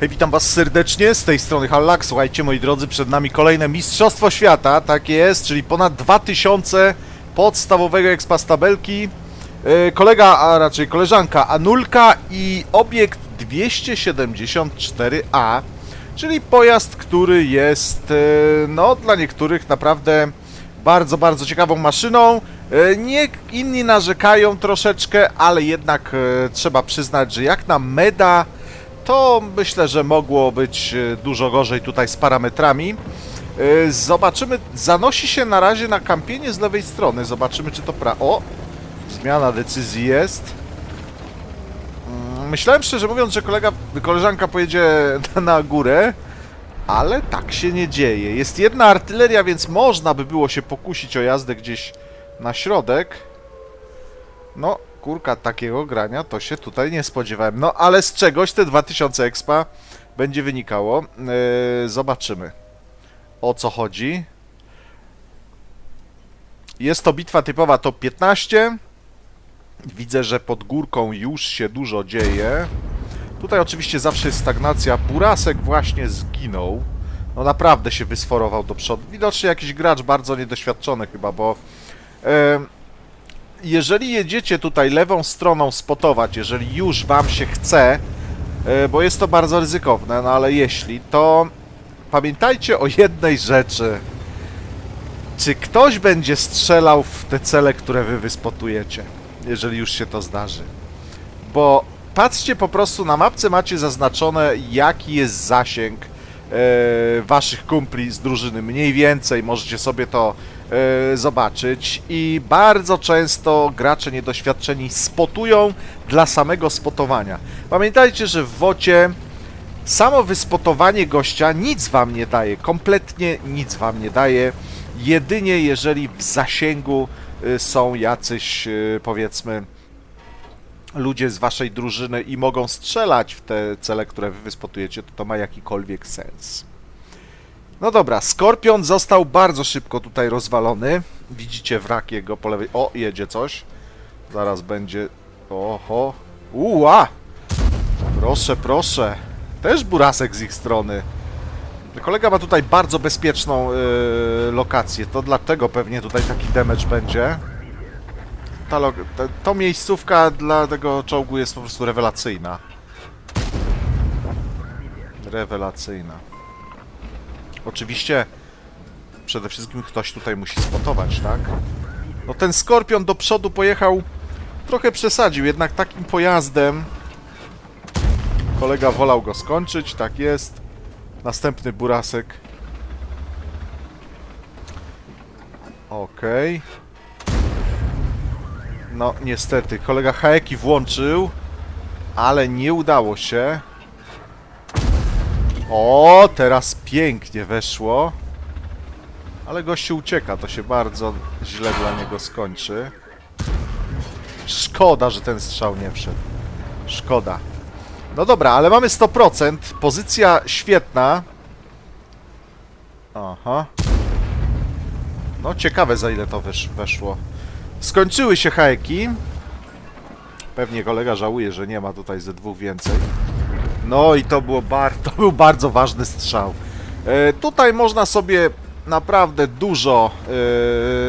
Hej, witam was serdecznie, z tej strony Hallak. Słuchajcie, moi drodzy, przed nami kolejne Mistrzostwo Świata, tak jest, czyli ponad 2000 podstawowego expa tabelki. Yy, Kolega, a raczej koleżanka Anulka i obiekt 274A, czyli pojazd, który jest, yy, no, dla niektórych naprawdę bardzo, bardzo ciekawą maszyną. E, Nie inni narzekają troszeczkę, ale jednak e, trzeba przyznać, że jak na meda, to myślę, że mogło być e, dużo gorzej tutaj z parametrami. E, Zobaczymy, zanosi się na razie na kampienie z lewej strony. Zobaczymy, czy to pra... O! Zmiana decyzji jest. Mm, Myślałem szczerze mówiąc, że kolega, koleżanka pojedzie na- na górę, ale tak się nie dzieje. Jest jedna artyleria, więc można by było się pokusić o jazdę gdzieś na środek. No, kurka, takiego grania to się tutaj nie spodziewałem. No, ale z czegoś te 2000 expa będzie wynikało. Yy, zobaczymy, o co chodzi. Jest to bitwa typowa top 15. Widzę, że pod górką już się dużo dzieje. Tutaj oczywiście zawsze jest stagnacja. Burasek właśnie zginął. No naprawdę się wysforował do przodu. Widocznie jakiś gracz bardzo niedoświadczony chyba, bo e, jeżeli jedziecie tutaj lewą stroną spotować, jeżeli już wam się chce, e, bo jest to bardzo ryzykowne, no ale jeśli, to pamiętajcie o jednej rzeczy. Czy ktoś będzie strzelał w te cele, które wy wyspotujecie, jeżeli już się to zdarzy? Bo patrzcie po prostu na mapce macie zaznaczone jaki jest zasięg e, waszych kumpli z drużyny. Mniej więcej możecie sobie to zobaczyć i bardzo często gracze niedoświadczeni spotują dla samego spotowania. Pamiętajcie, że w wocie samo wyspotowanie gościa nic wam nie daje, kompletnie nic wam nie daje, jedynie jeżeli w zasięgu y, są jacyś y, powiedzmy ludzie z waszej drużyny i mogą strzelać w te cele, które wy wyspotujecie, to to ma jakikolwiek sens. No dobra, Skorpion został bardzo szybko tutaj rozwalony. Widzicie wrak jego po lewej... O, jedzie coś. Zaraz będzie... Oho. Uła! Proszę, proszę. Też burasek z ich strony. Kolega ma tutaj bardzo bezpieczną yy, lokację. To dlatego pewnie tutaj taki damage będzie. Ta, ta, to miejscówka dla tego czołgu jest po prostu rewelacyjna. Rewelacyjna. Oczywiście przede wszystkim ktoś tutaj musi spotować, tak? No ten Skorpion do przodu pojechał trochę przesadził, jednak takim pojazdem kolega wolał go skończyć, tak jest. Następny burasek. Okej. No, niestety, kolega Haeki włączył, ale nie udało się. O, teraz pięknie weszło. Ale gościu ucieka, to się bardzo źle dla niego skończy. Szkoda, że ten strzał nie wszedł. Szkoda. No dobra, ale mamy 100%. Pozycja świetna. Aha. No ciekawe za ile to wesz weszło. Skończyły się hajki. Pewnie kolega żałuje, że nie ma tutaj ze dwóch więcej. No i to, było bar to był bardzo ważny strzał. E, tutaj można sobie naprawdę dużo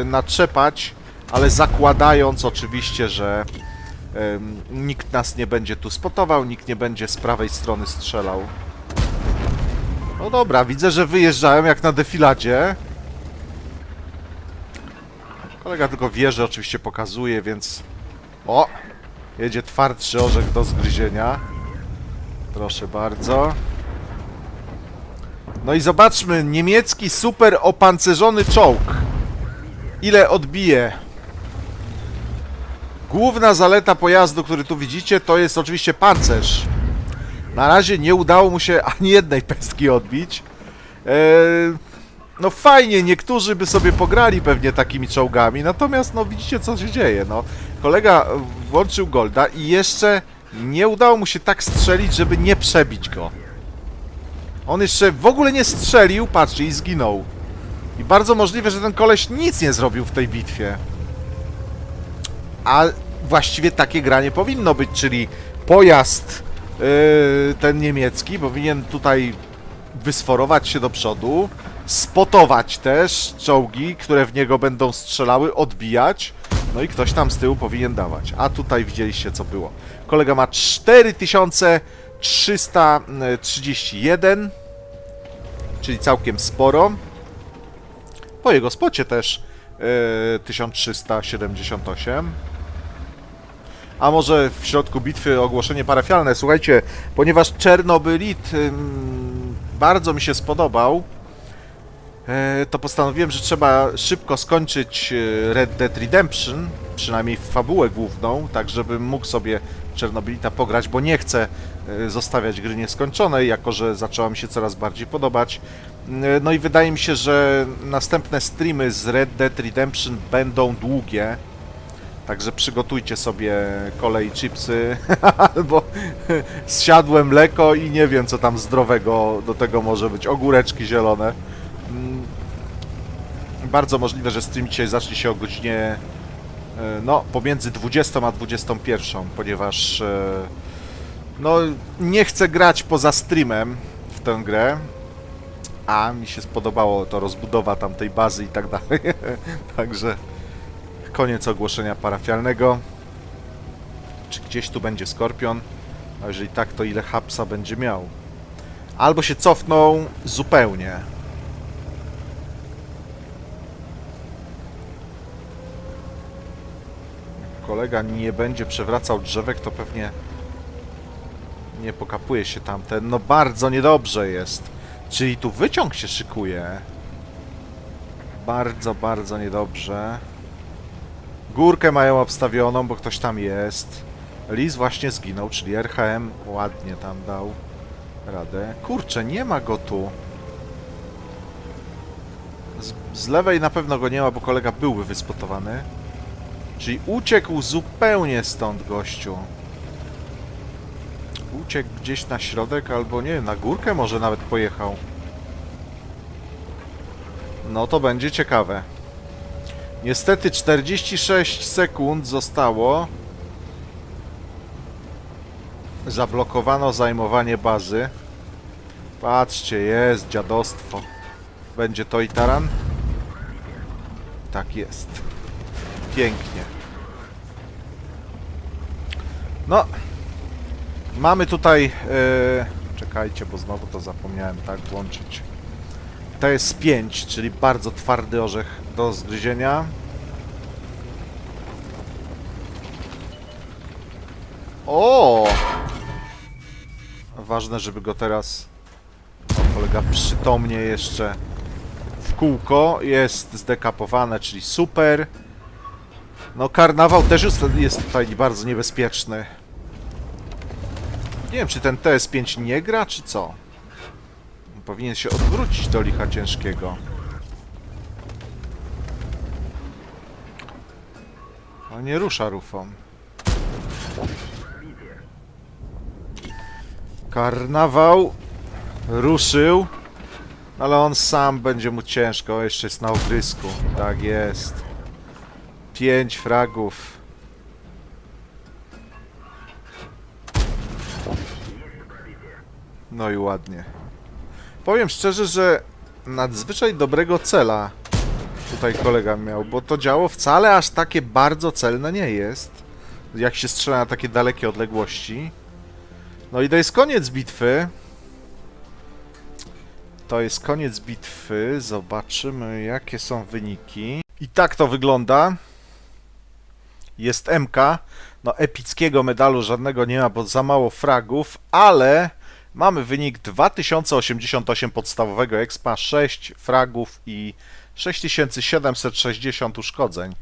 e, natrzepać, ale zakładając oczywiście, że em, nikt nas nie będzie tu spotował, nikt nie będzie z prawej strony strzelał. No dobra, widzę, że wyjeżdżają jak na defiladzie. Kolega tylko wieże oczywiście pokazuje, więc... O! Jedzie twardszy orzech do zgryzienia. Proszę bardzo. No i zobaczmy, niemiecki super opancerzony czołg. Ile odbije? Główna zaleta pojazdu, który tu widzicie, to jest oczywiście pancerz. Na razie nie udało mu się ani jednej pestki odbić. Eee, no fajnie, niektórzy by sobie pograli pewnie takimi czołgami, natomiast no widzicie co się dzieje, no. Kolega włączył Golda i jeszcze nie udało mu się tak strzelić, żeby nie przebić go. On jeszcze w ogóle nie strzelił, patrzcie, i zginął. I bardzo możliwe, że ten koleś nic nie zrobił w tej bitwie. A właściwie takie granie powinno być, czyli pojazd yy, ten niemiecki, powinien tutaj wysforować się do przodu, spotować też czołgi, które w niego będą strzelały, odbijać, no i ktoś tam z tyłu powinien dawać. A tutaj widzieliście co było. Kolega ma 4331, czyli całkiem sporo. Po jego spocie też yy, 1378. A może w środku bitwy ogłoszenie parafialne. Słuchajcie, ponieważ Czernobylit ym, bardzo mi się spodobał, e, to postanowiłem, że trzeba szybko skończyć e, Red Dead Redemption, przynajmniej fabułę główną, tak żebym mógł sobie Czernobylita pograć, bo nie chcę e, zostawiać gry nieskończonej, jako że zaczęła mi się coraz bardziej podobać. E, No i wydaje mi się, że następne streamy z Red Dead Redemption będą długie. Także przygotujcie sobie kolej chipsy, bo zsiadłem mleko i nie wiem co tam zdrowego do tego może być. Ogóreczki zielone. Mm, Bardzo możliwe, że stream dzisiaj zacznie się o godzinie e, no, pomiędzy 20 a 21, ponieważ e, no, nie chcę grać poza streamem w tę grę, a mi się spodobało to rozbudowa tamtej bazy i tak dalej. Także koniec ogłoszenia parafialnego. Czy gdzieś tu będzie Skorpion? A jeżeli tak, to ile hapsa będzie miał? Albo się cofną zupełnie. Kolega nie będzie przewracał drzewek, to pewnie nie pokapuje się tamten. No bardzo niedobrze jest. Czyli tu wyciąg się szykuje. Bardzo, bardzo niedobrze. Górkę mają obstawioną, bo ktoś tam jest. Lis właśnie zginął, czyli RHM ładnie tam dał radę. Kurczę, nie ma go tu. Z, z lewej na pewno go nie ma, bo kolega byłby wyspotowany. Czyli uciekł zupełnie stąd gościu. Uciekł gdzieś na środek, albo nie, na górkę może nawet pojechał. No to będzie ciekawe. Niestety 46 sekund zostało. Zablokowano zajmowanie bazy. Patrzcie, jest dziadostwo. Będzie to i taran? Tak jest. Pięknie. No. Mamy tutaj... Yy... Czekajcie, bo znowu to zapomniałem tak włączyć. TS5, czyli bardzo twardy orzech do zgryzienia. O! Ważne, żeby go teraz kolega przytomnie jeszcze w kółko. Jest zdekapowane, czyli super. No karnawał też jest, jest tutaj bardzo niebezpieczny. Nie wiem, czy ten TS5 nie gra, czy co? Powinien się odwrócić do licha ciężkiego. No nie rusza rufą. Karnawał ruszył, ale on sam będzie mu ciężko. Jeszcze jest na ogrysku. Tak jest. Pięć fragów. No i ładnie. Powiem szczerze, że nadzwyczaj dobrego cela tutaj kolega miał, bo to działo wcale aż takie bardzo celne nie jest, jak się strzela na takie dalekie odległości. No i to jest koniec bitwy. To jest koniec bitwy. Zobaczymy, jakie są wyniki. I tak to wygląda. Jest MK. No, epickiego medalu żadnego nie ma, bo za mało fragów, ale mamy wynik 2088 podstawowego expa, 6 fragów i 6760 uszkodzeń.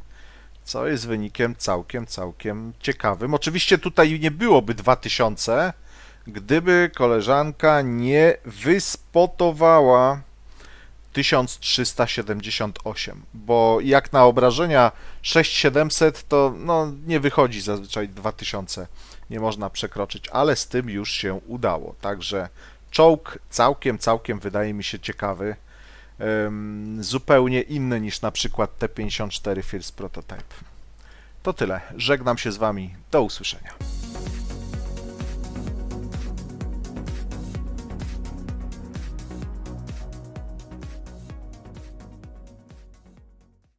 Co jest wynikiem całkiem, całkiem ciekawym. Oczywiście tutaj nie byłoby 2000, gdyby koleżanka nie wyspotowała 1378, bo jak na obrażenia 6700 to no, nie wychodzi zazwyczaj 2000, nie można przekroczyć, ale z tym już się udało. Także czołg całkiem, całkiem wydaje mi się ciekawy, Ym, zupełnie inny niż na przykład T54 First Prototype. To tyle, żegnam się z Wami, do usłyszenia.